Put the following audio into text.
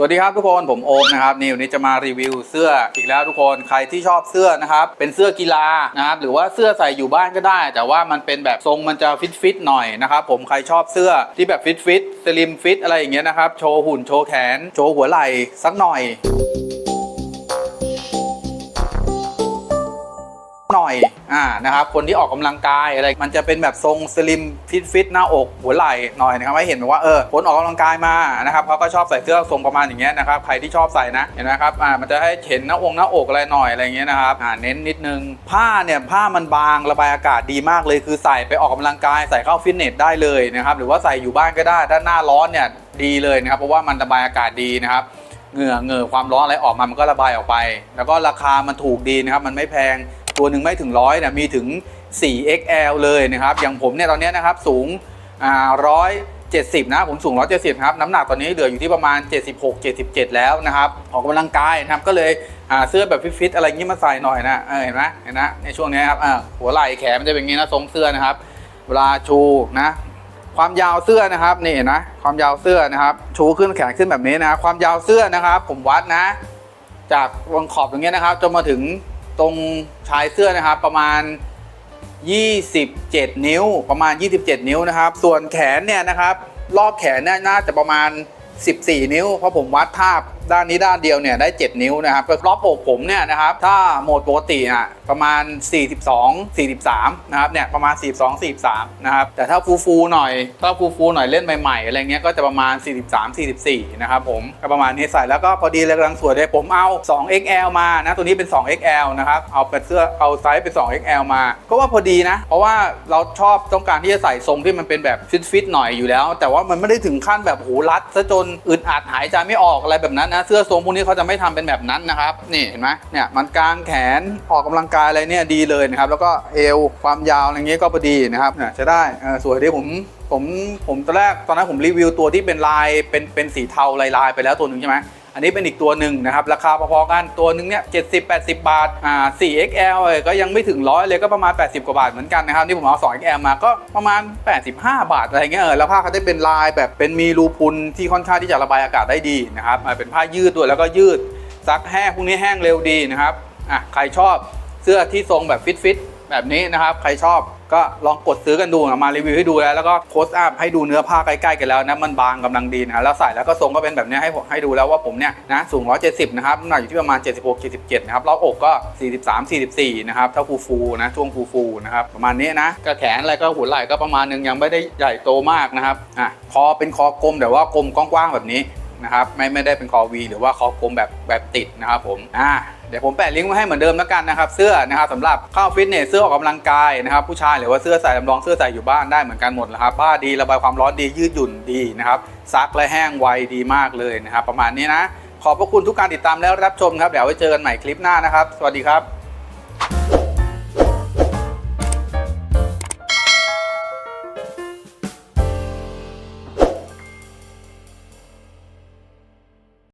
สวัสดีครับทุกคนผมโอมนะครับนี่วันนี้จะมารีวิวเสื้ออีกแล้วทุกคนใครที่ชอบเสื้อนะครับเป็นเสื้อกีฬานะครับหรือว่าเสื้อใส่อยู่บ้านก็ได้ แต่ว่ามันเป็นแบบทรงมันจะฟิตฟิตหน่อยนะครับผมใครชอบเสื้อที่แบบฟิตฟิตสลิมฟิตอะไรอย่างเงี้ยนะครับโชว์หุ่นโชว์แขน โชว์หัวไหล่สักหน่อย หน่อยอ่านะครับคนที่ออกกำลังกายอะไรมันจะเป็นแบบทรงสลิมฟิตฟิตหน้าอกหัวไหล่หน่อยนะครับให้เห็นแบบว่าเออคนออกกำลังกายมานะครับเขาก็ชอบใส่เสื้อทรงประมาณอย่างเงี้ยนะครับใครที่ชอบใส่นะเห็นไหมครับอ่ามันจะให้เห็นหน้าอกหน้าอกอะไรหน่อยอะไรเงี้ยนะครับอ่าเน้นนิดนึงผ้าเนี่ยผ้ามันบางระบายอากาศดีมากเลย คือใส่ไปออกกำลังกายใส่เข้าฟิตเนสได้เลยนะครับหรือว่าใส่อยู่บ้านก็ได้ถ้าหน้าร้อนเนี่ยดีเลยนะครับเพราะว่ามันระบายอากาศดีนะครับเหงื่อเหงื่อความร้อนอะไรออกมามันก็ระบายออกไป แล้วก็ราคามันถูกดีนะครับมันไม่แพง ตัวหนึ่งไม่ถึงร้อยเนี่ยมีถึง 4XL เลยนะครับ อย่างผมเนี่ยตอนนี้นะครับสูงอ่าร้อยเจ็ดสิบนะผมสูง170ครับน้ำหนักตอนนี้เหลืออยู่ที่ประมาณ 76 77 แล้วนะครับออกกำลังกายนะครับก็เลยเสื้อแบบฟิตๆอะไรงี้มาใส่หน่อยนะเเห็นไหมเห็นนะในช่วงนี้ครับหัวไหล่แขนมันจะเป็นอย่างงี้นะทรงเสื้อนะครับ เวลาชูนะความยาวเสื้อนะครับนี่เห็นะความยาวเสื้อนะครับ ชูขึ้นแขนขึ้นแบบนี้นะความยาวเสื้อนะครับ ผมวัดนะ จากวงขอบตรงเนี้ยนะครับจนมาถึง ตรงชายเสื้อนะครับประมาณ 27 นิ้ว ประมาณ 27 นิ้วนะครับ ส่วนแขนเนี่ยนะครับ รอบแขนเนี่ยน่าจะประมาณ 14 นิ้ว เพราะผมวัดภาพ ด้านนี้ด้านเดียวเนี่ยได้ 7 นิ้วนะครับก็รอบอกผมเนี่ยนะครับถ้าโหมดปกติอะประมาณ 42 43 นะครับเนี่ยประมาณ 42 43 นะครับแต่ถ้าฟูฟูหน่อยถ้าฟูฟูหน่อยเล่นใหม่ๆอะไรเงี้ยก็จะประมาณ 43 44 นะครับผมก็ประมาณนี้ใส่แล้วก็พอดีเลยกำลังสวยเลยผมเอา 2XL มานะตัวนี้เป็น 2XL นะครับเอาเป็นเสื้อเอาไซส์เป็น 2XL มา ก็ว่าพอดีนะ เพราะว่าเราชอบต้องการที่จะใส่ทรงที่มันเป็นแบบฟิตๆหน่อยอยู่แล้ว แต่ว่ามันไม่ได้ถึงขั้นแบบโหรัดซะจนอึดอัดหายใจไม่ออกอะไรแบบนั้นนะเสื้อทรงพวกนี้เขาจะไม่ทำเป็นแบบนั้นนะครับนี่เห็นไหมเนี่ยมันกลางแขนออกกำลังกายอะไรเนี่ยดีเลยนะครับแล้วก็เอวความยาวอะไรเงี้ยก็พอดีนะครับเนี่ยจะได้สวยที่ผมผมผมตอนแรกตอนนั้นผมรีวิวตัวที่เป็นลายเป็นเป็นสีเทาลายลายไปแล้วตัวหนึ่งใช่ไหม อันนี้เป็นอีกตัวหนึ่งนะครับ ราคาพอๆกันตัวหนึ่งเนี่ย70 80บแปดสิบบาทอ่า 4XL เอ้ยก็ยังไม่ถึงร้อยเลยก็ประมาณ 80 กว่าบาทเหมือนกันนะครับนี่ผมเอา 2XL มาก็ประมาณ 85 บาทอะไรเงี้ยเออแล้วผ้าเขาได้เป็นลายแบบเป็นมีรูพุนที่ค่อนข้างที่จะระบายอากาศได้ดีนะครับเป็นผ้ายืดด้วยแล้วก็ยืดซักแห้งพวกนี้แห้งเร็วดีนะครับอะใครชอบเสื้อที่ทรงแบบฟิตๆแบบนี้นะครับ ใครชอบ ก็ลองกดซื้อกันดูนะมารีวิวให้ดูแล้วแล้วก็โพสต์อัพให้ดูเนื้อผ้าใกล้ๆกันแล้วนะมันบางกำลังดีนะแล้วใส่แล้วก็ทรงก็เป็นแบบนี้ให้ผมให้ดูแล้วว่าผมเนี่ยนะสูง 170 นะครับน้ำหนักอยู่ที่ประมาณ 76 77 นะครับรอบอกก็ 43 44 นะครับเท่าฟูฟูนะช่วงฟูฟูนะครับประมาณนี้นะก็แขนอะไรก็หัวไหล่ก็ประมาณนึงยังไม่ได้ใหญ่โตมากนะครับอะคอเป็นคอกลมแต่ว่ากลมกว้างๆแบบนี้นะครับไม่ไม่ได้เป็นคอวีหรือว่าคอกลมแบบแบบติดนะครับผมอ่า เดี๋ยวผมแปะลิงก์ไว้ให้เหมือนเดิมแล้วกันนะครับ เสื้อนะครับสำหรับเข้าฟิตเนสเสื้อออกกำลังกายนะครับผู้ชายหรือว่าเสื้อใส่ลำลองเสื้อใส่อยู่บ้านได้เหมือนกันหมดนะครับผ้าดีระบายความร้อนดียืดหยุ่นดีนะครับซักและแห้งไวดีมากเลยนะครับ ประมาณนี้นะ ขอบพระคุณทุกการติดตามแล้วรับชมครับเดี๋ยวไว้เจอกันใหม่คลิปหน้านะครับ สวัสดีครับ